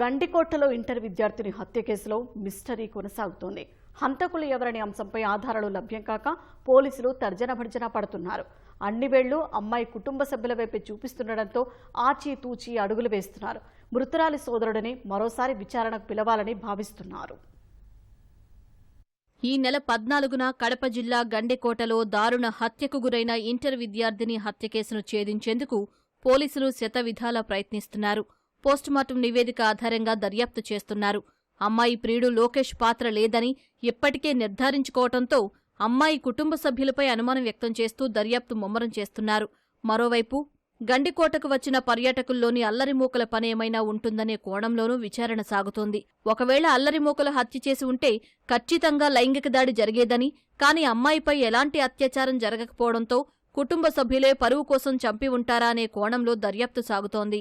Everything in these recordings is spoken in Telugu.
గండికోటలో ఇంటర్ విద్యార్థిని హత్య కేసులో మిస్టరీ కొనసాగుతోంది. హంతకులు ఎవరనే అంశంపై ఆధారాలు లభ్యం కాక పోలీసులు తర్జన భర్జన పడుతున్నారు. అన్ని వేళ్ళు అమ్మాయి కుటుంబ సభ్యుల వైపే చూపిస్తుండటంతో ఆచితూచి అడుగులు వేస్తున్నారు. మృతురాలి సోదరుడిని మరోసారి విచారణకు పిలవాలని భావిస్తున్నారు. ఈ నెల పద్నాలుగున కడప జిల్లా గండెకోటలో దారుణ హత్యకు గురైన ఇంటర్ విద్యార్థిని హత్య కేసును ఛేదించేందుకు పోలీసులు శతవిధాలా ప్రయత్నిస్తున్నారు. పోస్టుమార్టం నివేదిక ఆధారంగా దర్యాప్తు చేస్తున్నారు. అమ్మాయి ప్రియుడు లోకేష్ పాత్ర లేదని ఇప్పటికే నిర్ధారించుకోవడంతో అమ్మాయి కుటుంబ సభ్యులపై అనుమానం వ్యక్తం చేస్తూ దర్యాప్తు ముమ్మరం చేస్తున్నారు. మరోవైపు గండికోటకు వచ్చిన పర్యాటకుల్లోని అల్లరిమూకల పనేమైనా ఉంటుందనే కోణంలోనూ విచారణ సాగుతోంది. ఒకవేళ అల్లరిమూకలు హత్య చేసి ఉంటే ఖచ్చితంగా లైంగిక దాడి జరిగేదని కాని అమ్మాయిపై ఎలాంటి అత్యాచారం జరగకపోవడంతో కుటుంబ సభ్యులే పరువు కోసం చంపి ఉంటారా అనే కోణంలో దర్యాప్తు సాగుతోంది.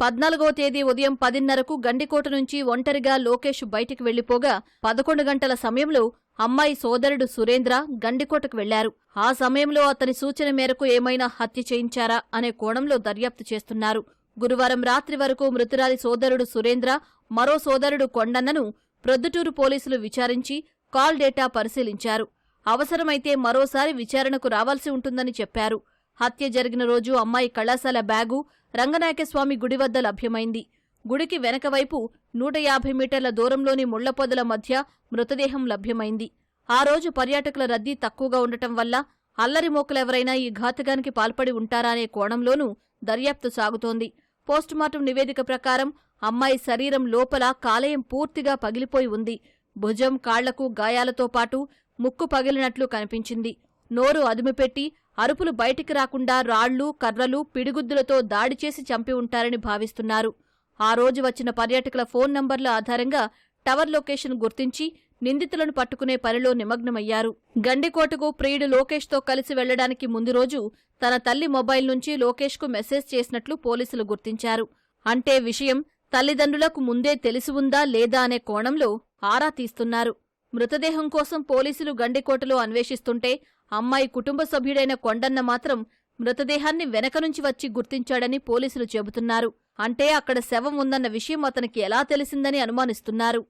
పద్నాలుగో తేదీ ఉదయం పదిన్నరకు గండికోట నుంచి ఒంటరిగా లోకేష్ బయటికి వెళ్ళిపోగా పదకొండు గంటల సమయంలో అమ్మాయి సోదరుడు సురేంద్ర గండికోటకు వెళ్ళారు. ఆ సమయంలో అతని సూచన మేరకు ఏమైనా హత్య చేయించారా అనే కోణంలో దర్యాప్తు చేస్తున్నారు. గురువారం రాత్రి వరకు మృతురాలి సోదరుడు సురేంద్ర మరో సోదరుడు కొండన్నను ప్రొద్దుటూరు పోలీసులు విచారించి కాల్ డేటా పరిశీలించారు. అవసరమైతే మరోసారి విచారణకు రావాల్సి ఉంటుందని చెప్పారు. హత్య జరిగిన రోజు అమ్మాయి కళాశాల బ్యాగు రంగనాయకస్వామి గుడి వద్ద లభ్యమైంది. గుడికి వెనకవైపు నూట యాభై మీటర్ల దూరంలోని ముళ్ళపొదల మధ్య మృతదేహం లభ్యమైంది. ఆ రోజు పర్యాటకుల రద్దీ తక్కువగా ఉండటం వల్ల అల్లరి మోకలెవరైనా ఈ ఘాతకానికి పాల్పడి ఉంటారా అనే కోణంలోనూ దర్యాప్తు సాగుతోంది. పోస్టుమార్టం నివేదిక ప్రకారం అమ్మాయి శరీరం లోపల కాలేయం పూర్తిగా పగిలిపోయి ఉంది. భుజం కాళ్ళకు గాయాలతో పాటు ముక్కు పగిలినట్లు కనిపించింది. నోరు అదుమిపెట్టి అరుపులు బయటికి రాకుండా రాళ్ళు కర్రలు పిడిగుద్దులతో దాడి చేసి చంపి ఉంటారని భావిస్తున్నారు. ఆ రోజు వచ్చిన పర్యాటకుల ఫోన్ నంబర్ల ఆధారంగా టవర్ లొకేషన్ గుర్తించి నిందితులను పట్టుకునే పనిలో నిమగ్నమయ్యారు. గండికోటకు ప్రియుడు లోకేష్తో కలిసి వెళ్ళడానికి ముందు రోజు తన తల్లి మొబైల్ నుంచి లోకేష్కు మెసేజ్ చేసినట్లు పోలీసులు గుర్తించారు. అంటే విషయం తల్లిదండ్రులకు ముందే తెలిసి ఉందా లేదా అనే కోణంలో ఆరా తీస్తున్నారు. మృతదేహం కోసం పోలీసులు గండికోటలో అన్వేషిస్తుంటే అమ్మాయి కుటుంబ సభ్యుడైన కొండన్న మాత్రం మృతదేహాన్ని వెనక నుంచి వచ్చి గుర్తించాడని పోలీసులు చెబుతున్నారు. అంటే అక్కడ శవం ఉందన్న విషయం అతనికి ఎలా తెలిసిందని అనుమానిస్తున్నారు.